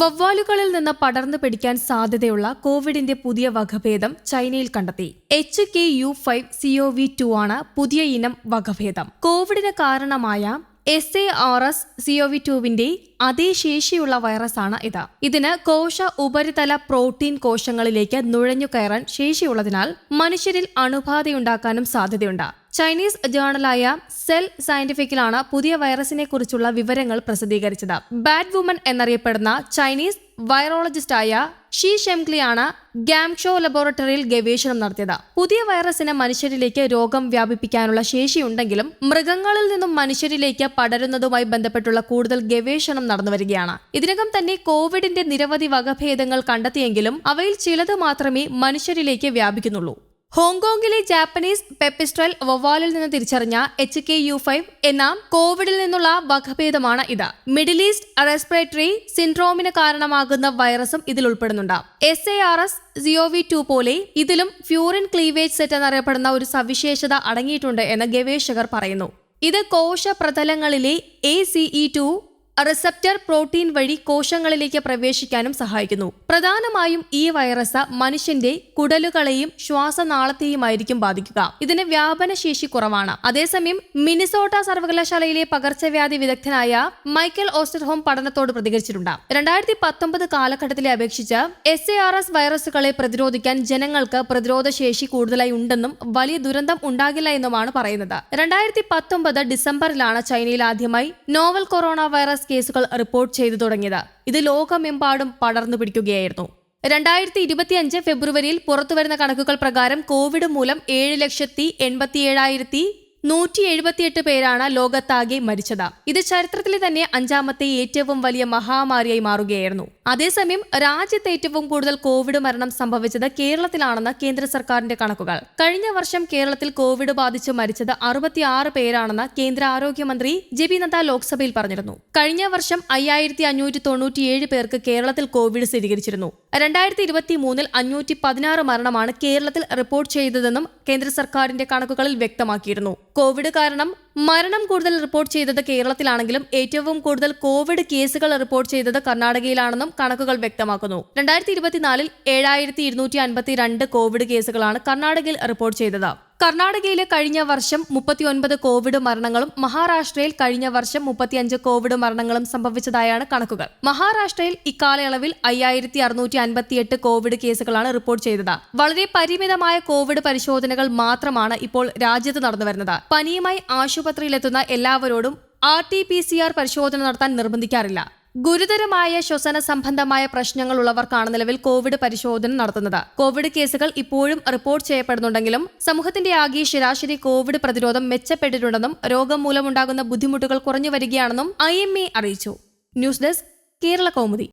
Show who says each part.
Speaker 1: വവ്വാലുകളിൽ നിന്ന് പടർന്നു പിടിക്കാൻ സാധ്യതയുള്ള കോവിഡിന്റെ പുതിയ വകഭേദം ചൈനയിൽ കണ്ടെത്തി. H K U five CO V two ആണ് പുതിയ ഇനം വകഭേദം. കോവിഡിന് കാരണമായ S A R S CO V ടുവിന്റെ അതേ ശേഷിയുള്ള വൈറസാണ് ഇത്. ഇതിന് കോശ ഉപരിതല പ്രോട്ടീൻ കോശങ്ങളിലേക്ക് നുഴഞ്ഞു കയറാൻ ശേഷിയുള്ളതിനാൽ മനുഷ്യരിൽ അണുബാധയുണ്ടാക്കാനും സാധ്യതയുണ്ട്. ചൈനീസ് ജേണലായ സെൽ സയന്റിഫിക്കിലാണ് പുതിയ വൈറസിനെ കുറിച്ചുള്ള വിവരങ്ങൾ പ്രസിദ്ധീകരിച്ചത്. ബാഡ് വുമൻ എന്നറിയപ്പെടുന്ന ചൈനീസ് വൈറോളജിസ്റ്റായ ഷീ ഷെംഗ്ലിയാണ് ഗാംഷോ ലബോറട്ടറിയിൽ ഗവേഷണം നടത്തിയത്. പുതിയ വൈറസിന് മനുഷ്യരിലേക്ക് രോഗം വ്യാപിപ്പിക്കാനുള്ള ശേഷിയുണ്ടെങ്കിലും മൃഗങ്ങളിൽ നിന്നും മനുഷ്യരിലേക്ക് പടരുന്നതുമായി ബന്ധപ്പെട്ടുള്ള കൂടുതൽ ഗവേഷണം നടന്നുവരികയാണ്. ഇതിനകം തന്നെ കോവിഡിന്റെ നിരവധി വകഭേദങ്ങൾ കണ്ടെത്തിയെങ്കിലും അവയിൽ ചിലത് മാത്രമേ മനുഷ്യരിലേക്ക് വ്യാപിക്കുന്നുള്ളൂ. ഹോങ്കോങ്ങിലെ ജാപ്പനീസ് പെപ്പിസ്ട്രൽ വവാലിൽ നിന്ന് തിരിച്ചറിഞ്ഞ എച്ച് കെ യു ഫൈവ് എന്ന കോവിഡിൽ നിന്നുള്ള വകഭേദമാണ് ഇത്. മിഡിൽ ഈസ്റ്റ് റെസ്പിറേറ്ററി സിൻഡ്രോമിന് കാരണമാകുന്ന വൈറസും ഇതിൽ ഉൾപ്പെടുന്നുണ്ട്. S A R S CoV two പോലെ ഇതിലും ഫ്യൂറിൻ ക്ലീവേജ് സെറ്റ് എന്നറിയപ്പെടുന്ന ഒരു സവിശേഷത അടങ്ങിയിട്ടുണ്ട് എന്ന് ഗവേഷകർ പറയുന്നു. ഇത് കോശ പ്രതലങ്ങളിലെ A CE two receptor protein വഴി കോശങ്ങളിലേക്ക് പ്രവേശിക്കാനും സഹായിക്കുന്നു. പ്രധാനമായും ഈ വൈറസ് മനുഷ്യന്റെ കുടലുകളെയും ശ്വാസനാളത്തെയുമായിരിക്കും ബാധിക്കുക. ഇതിന് വ്യാപനശേഷി കുറവാണ്. അതേസമയം മിനിസോട്ട സർവകലാശാലയിലെ പകർച്ചവ്യാധി വിദഗ്ധനായ മൈക്കൽ ഓസ്റ്റർഹോം പഠനത്തോട് പ്രതികരിച്ചിട്ടുണ്ട്. രണ്ടായിരത്തി പത്തൊമ്പത് കാലഘട്ടത്തിലെ അപേക്ഷിച്ച് എസ് എ ആർ എസ് വൈറസുകളെ പ്രതിരോധിക്കാൻ ജനങ്ങൾക്ക് പ്രതിരോധ ശേഷി കൂടുതലായി ഉണ്ടെന്നും വലിയ ദുരന്തം ഉണ്ടാകില്ല എന്നുമാണ് പറയുന്നത്. രണ്ടായിരത്തി പത്തൊമ്പത് ഡിസംബറിലാണ് ചൈനയിൽ ആദ്യമായി നോവൽ കൊറോണ വൈറസ് കേസുകൾ റിപ്പോർട്ട് ചെയ്തു തുടങ്ങിയത്. ഇത് ലോകമെമ്പാടും പടർന്നു പിടിക്കുകയായിരുന്നു. രണ്ടായിരത്തി ഇരുപത്തിയഞ്ച് ഫെബ്രുവരിയിൽ പുറത്തുവരുന്ന കണക്കുകൾ പ്രകാരം കോവിഡ് മൂലം ഏഴ് ലക്ഷത്തി എൺപത്തിയേഴായിരത്തി നൂറ്റി എഴുപത്തിയെട്ട് പേരാണ് ലോകത്താകെ മരിച്ചത്. ഇത് ചരിത്രത്തിലെ തന്നെ അഞ്ചാമത്തെ ഏറ്റവും വലിയ മഹാമാരിയായി മാറുകയായിരുന്നു. അതേസമയം രാജ്യത്ത് ഏറ്റവും കൂടുതൽ കോവിഡ് മരണം സംഭവിച്ചത് കേരളത്തിലാണെന്ന് കേന്ദ്ര സർക്കാരിന്റെ കണക്കുകൾ. കഴിഞ്ഞ വർഷം കേരളത്തിൽ കോവിഡ് ബാധിച്ച് മരിച്ചത് അറുപത്തിയാറ് പേരാണെന്ന് കേന്ദ്ര ആരോഗ്യമന്ത്രി ജെ പി നദ്ദ ലോക്സഭയിൽ പറഞ്ഞിരുന്നു. കഴിഞ്ഞ വർഷം അയ്യായിരത്തി അഞ്ഞൂറ്റി തൊണ്ണൂറ്റിയേഴ് പേർക്ക് കേരളത്തിൽ കോവിഡ് സ്ഥിരീകരിച്ചിരുന്നു. രണ്ടായിരത്തി ഇരുപത്തി മൂന്നിൽ അഞ്ഞൂറ്റി പതിനാറ് മരണമാണ് കേരളത്തിൽ റിപ്പോർട്ട് ചെയ്തതെന്നും കേന്ദ്ര സർക്കാരിന്റെ കണക്കുകളിൽ വ്യക്തമാക്കിയിരുന്നു. കോവിഡ് കാരണം മരണം കൂടുതൽ റിപ്പോർട്ട് ചെയ്തത് കേരളത്തിലാണെങ്കിലും ഏറ്റവും കൂടുതൽ കോവിഡ് കേസുകൾ റിപ്പോർട്ട് ചെയ്തത് കർണാടകയിലാണെന്നും കണക്കുകൾ വ്യക്തമാക്കുന്നു. രണ്ടായിരത്തി ഇരുപത്തിനാലിൽ ഏഴായിരത്തി ഇരുന്നൂറ്റി അൻപത്തി രണ്ട് കോവിഡ് കേസുകളാണ് കർണാടകയിൽ റിപ്പോർട്ട് ചെയ്തത്. കർണാടകയിലെ കഴിഞ്ഞ വർഷം മുപ്പത്തിയൊൻപത് കോവിഡ് മരണങ്ങളും മഹാരാഷ്ട്രയിൽ കഴിഞ്ഞ വർഷം മുപ്പത്തിയഞ്ച് കോവിഡ് മരണങ്ങളും സംഭവിച്ചതായാണ് കണക്കുകൾ. മഹാരാഷ്ട്രയിൽ ഇക്കാലയളവിൽ അയ്യായിരത്തി അറുന്നൂറ്റി അൻപത്തിയെട്ട് കോവിഡ് കേസുകളാണ് റിപ്പോർട്ട് ചെയ്തത്. വളരെ പരിമിതമായ കോവിഡ് പരിശോധനകൾ മാത്രമാണ് ഇപ്പോൾ രാജ്യത്ത് നടന്നു വരുന്നത് പനിയുമായി ആശുപത്രിയിലെത്തുന്ന എല്ലാവരോടും R T P C R പരിശോധന നടത്താൻ നിർബന്ധിക്കാറില്ല. ഗുരുതരമായ ശ്വസന സംബന്ധമായ പ്രശ്നങ്ങൾ ഉള്ളവർക്കാണ് നിലവിൽ കോവിഡ് പരിശോധന നടത്തുന്നത്. കോവിഡ് കേസുകൾ ഇപ്പോഴും റിപ്പോർട്ട് ചെയ്യപ്പെടുന്നുണ്ടെങ്കിലും സമൂഹത്തിന്റെ ആകെ ശരാശരി കോവിഡ് പ്രതിരോധം മെച്ചപ്പെട്ടിട്ടുണ്ടെന്നും രോഗം മൂലമുണ്ടാകുന്ന ബുദ്ധിമുട്ടുകൾ കുറഞ്ഞു വരികയാണെന്നും ഐ അറിയിച്ചു. News desk Kerala Kaumudi.